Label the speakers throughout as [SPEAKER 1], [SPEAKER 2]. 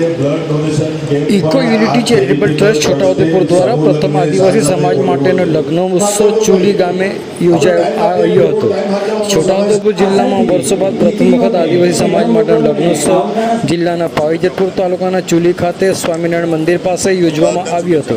[SPEAKER 1] Eco unity charitable trust Chhotaudepur દ્વારા પ્રથમ આદિવાસી સમાજ માટેનો લગ્ન ઉત્સવ ચુલી ગામે યોજાયો હતો. છોટાઉદેપુર જિલ્લામાં વર્ષો બાદ પ્રથમ વખત આદિવાસી સમાજ માટેનો લગ્નોત્સવ જિલ્લાના પાવીજતપુર તાલુકાના ચુલી ખાતે સ્વામિનારાયણ મંદિર પાસે યોજવામાં આવ્યો હતો.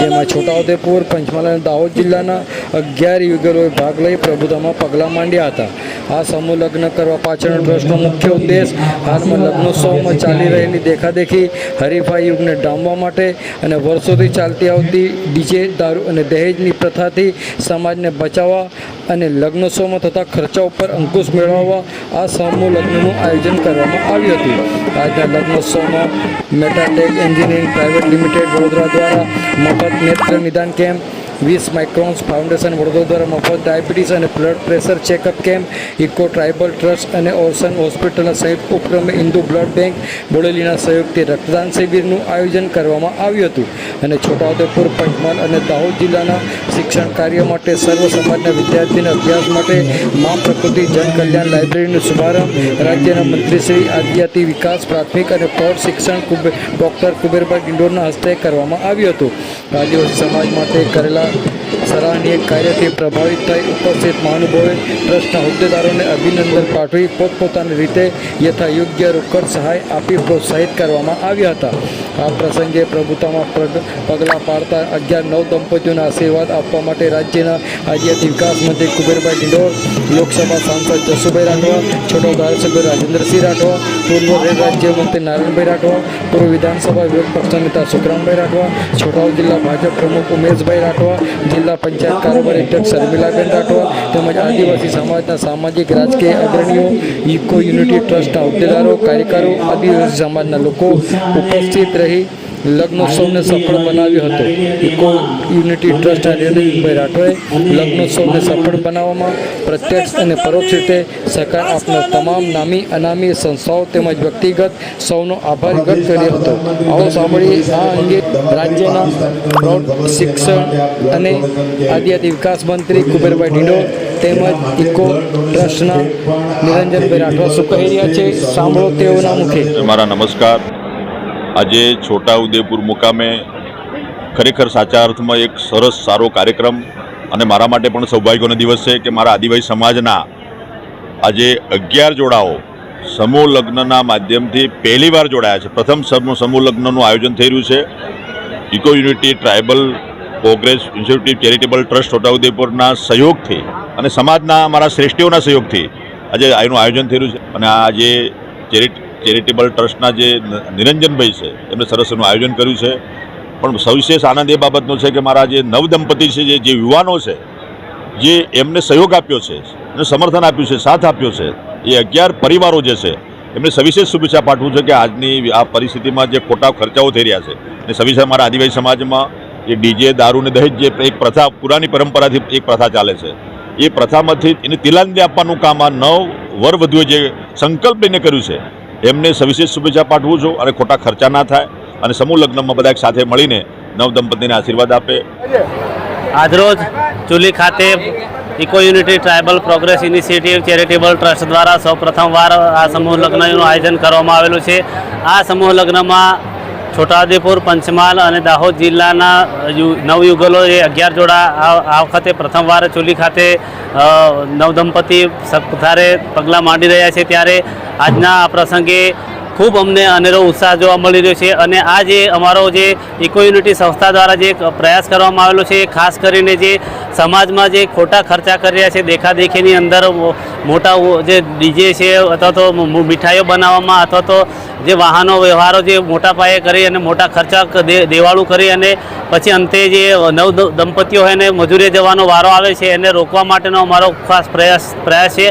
[SPEAKER 1] જેમાં છોટાઉદેપુર, પંચમહાલ અને દાહોદ જિલ્લાના અગિયાર યુગલોએ ભાગ લઈ પ્રભુતામાં પગલાં માંડ્યા હતા. આ સમૂહ લગ્ન કરવા પાછળનો ટ્રસ્ટનો મુખ્ય ઉદ્દેશ હાલમાં લગ્નોત્સવમાં ચાલી રહેલી દેખાદેખી હરીફાઈ યુગને ડામવા માટે અને વર્ષોથી ચાલતી આવતી ડીજે, દારૂ અને દહેજની પ્રથાથી સમાજને બચાવવા અને લગ્નોત્સવમાં થતા ખર્ચા ઉપર અંકુશ મેળવવા આ સમૂહ લગ્નનું આયોજન કરવામાં આવ્યું હતું. આજના લગ્નોત્સવમાં Metatech engineering private limited Vadodara દ્વારા મફત નેત્ર નિદાન કેમ્પ વીસ માઇક્રોન્સ ફાઉન્ડેશન વડોદરા દ્વારા મફત ડાયાબિટીસ અને blood pressure checkup camp, eco tribal trust અને ઓર્સન હોસ્પિટલના સંયુક્ત ઉપક્રમે ઇન્દુ બ્લડ બેંક, બોડેલીના સહયોગથી રક્તદાન શિબિરનું આયોજન કરવામાં આવ્યું હતું અને છોટાઉદેપુર, પંચમહાલ અને દાહોદ જિલ્લાના શિક્ષણ કાર્ય માટે સર્વ સમાજના વિદ્યાર્થીના અભ્યાસ માટે મા પ્રકૃતિ જન કલ્યાણ લાઇબ્રેરીનો શુભારંભ, રાજ્યના મંત્રી શ્રી આદિજાતિ વિકાસ, પ્રાથમિક અને પ્રૌઢ શિક્ષણ ડૉક્ટર કુબેરભાઈ ડિંડોરના હસ્તે કરવામાં આવ્યું હતું. આદિવાસી સમાજ માટે કરેલા સરાહનીય કાર્યથી પ્રભાવિત થઈ ઉપસ્થિત મહાનુભાવે ટ્રસ્ટના હોદ્દેદારોને અભિનંદન પાઠવી પોતપોતાની રીતે યથાયોગ્ય રોકડ સહાય આપી પ્રોત્સાહિત કરવામાં આવ્યા હતા. આ પ્રસંગે પ્રભુતામાં પગ- પગલાં પાડતા અગિયાર નવ દંપતીઓના આશીર્વાદ આપવા માટે રાજ્યના આદિવાસી વિકાસ મંત્રી કુબેરભાઈ ડિંડોર લોકસભા સાંસદ જસુભાઈ રાઠવા છોટો ધારાસભ્ય રાજેન્દ્રસિંહ રાઠવા, પૂર્વ રેલ રાજ્યમંત્રી નારાયણભાઈ રાઠવા, પૂર્વ વિધાનસભા વિરોધ પક્ષના નેતા સુખરામભાઈ રાઠવા છોટાઉદ જિલ્લા ભાજપ પ્રમુખ ઉમેશભાઈ રાઠવા જિલ્લા પંચાયત કારોબારી અધ્યક્ષ શર્મિલાબેન રાઠવા તેમજ આદિવાસી સમાજના સામાજિક રાજકીય અગ્રણીઓ ઇકો યુનિટી ટ્રસ્ટના હોદ્દેદારો કાર્યકરો આદિવાસી સમાજના લોકો ઉપસ્થિત રહી લગ્નોત્સવને સફળ બનાવ્યો હતો. ઇકો યુનિટી ટ્રસ્ટના નિર્ણયભાઈ રાઠોડે લગ્નોત્સવને સફળ બનાવવામાં પ્રત્યક્ષ અને પરોક્ષ રીતે સહકાર આપનાર તમામ નામી અનામી સંસ્થાઓ તેમજ વ્યક્તિગત સૌનો આભાર વ્યક્ત કર્યો હતો. આવો સાંભળીએ આ અંગે રાજ્યના પ્રૌઢ શિક્ષણ અને આદિજાતિ વિકાસ મંત્રી કુબેરભાઈ ઢીંડો તેમજ ઇકો ટ્રસ્ટના નિરંજનભાઈ રાઠવા શું કહી રહ્યા છે? સાંભળો તેઓના મુખે.
[SPEAKER 2] મારા નમસ્કાર. આજે છોટા ઉદેપુર મુકામે ખરેખર સાચા અર્થમાં એક સરસ, સારો કાર્યક્રમ અને મારા માટે પણ સૌભાગ્યનો દિવસ છે કે મારા આદિવાસી સમાજના આજે અગિયાર જોડાઓ સમૂહ લગ્નના માધ્યમથી પહેલીવાર જોડાયા છે. પ્રથમ સમૂહ લગ્નનું આયોજન થઈ રહ્યું છે. Eco unity tribal progress institute charitable trust છોટાઉદેપુરના સહયોગથી અને સમાજના અમારા શ્રેષ્ઠીઓના સહયોગથી આજે આનું આયોજન થઈ રહ્યું છે. અને આ જે ચેરિટ ચેરિટેબલ ટ્રસ્ટના જે નિરંજનભાઈ છે એમણે સરસ એનું આયોજન કર્યું છે. પણ સવિશેષ આનંદ એ બાબતનો છે કે મારા જે નવદંપતિ છે, જે જે યુવાનો છે, જે એમને સહયોગ આપ્યો છે, એમને સમર્થન આપ્યું છે, સાથ આપ્યો છે, એ અગિયાર પરિવારો જે છે, એમને સવિશેષ શુભેચ્છા પાઠવું છે કે આજની આ પરિસ્થિતિમાં જે ખોટા ખર્ચાઓ થઈ રહ્યા છે અને સવિશેષ મારા આદિવાસી સમાજમાં એ ડીજે, દારૂ ને દહેજ જે એક પ્રથા, પુરાની પરંપરાથી એક પ્રથા ચાલે છે, એ પ્રથામાંથી એને તિલાંજલિ આપવાનું કામ આ નવ વર વધુએ જે સંકલ્પ લઈને કર્યું છે એમને સવિશેષ શુભેચ્છા પાઠવું છું અને ખોટા ખર્ચા ના થાય અને સમૂહ લગ્નમાં બધા સાથે મળીને નવ દંપતીને આશીર્વાદ આપે.
[SPEAKER 3] આજરોજ ચુલી ખાતે eco unity tribal progress initiative charitable trust દ્વારા સૌ પ્રથમવાર આ સમૂહ લગ્નનું આયોજન કરવામાં આવેલું છે. આ સમૂહ લગ્નમાં છોટાઉદેપુર, પંચમહાલ અને દાહોદ જિલ્લાના નવયુગલો એ અગિયાર જોડા આ વખતે પ્રથમવાર ચૂલી ખાતે નવદંપતિ સત્તારે પગલાં માંડી રહ્યા છે. ત્યારે આજના આ પ્રસંગે ખૂબ અમને અનેરો ઉત્સાહ જોવા મળી રહ્યો છે અને આ જે અમારો જે ઇકો યુનિટી સંસ્થા દ્વારા જે પ્રયાસ કરવામાં આવેલો છે, ખાસ કરીને જે સમાજમાં જે ખોટા ખર્ચા કરી રહ્યા છે, દેખાદેખીની અંદર મોટા જે ડીજે છે, અથવા તો મીઠાઈઓ બનાવવામાં, અથવા તો જે વાહનો, વ્યવહારો જે મોટા પાયે કરી અને મોટા ખર્ચા દેવાળું કરી અને પછી અંતે જે નવ દંપતીઓ હોય એને મજૂરીએ જવાનો વારો આવે છે, એને રોકવા માટેનો અમારો ખાસ પ્રયાસ પ્રયાસ છે.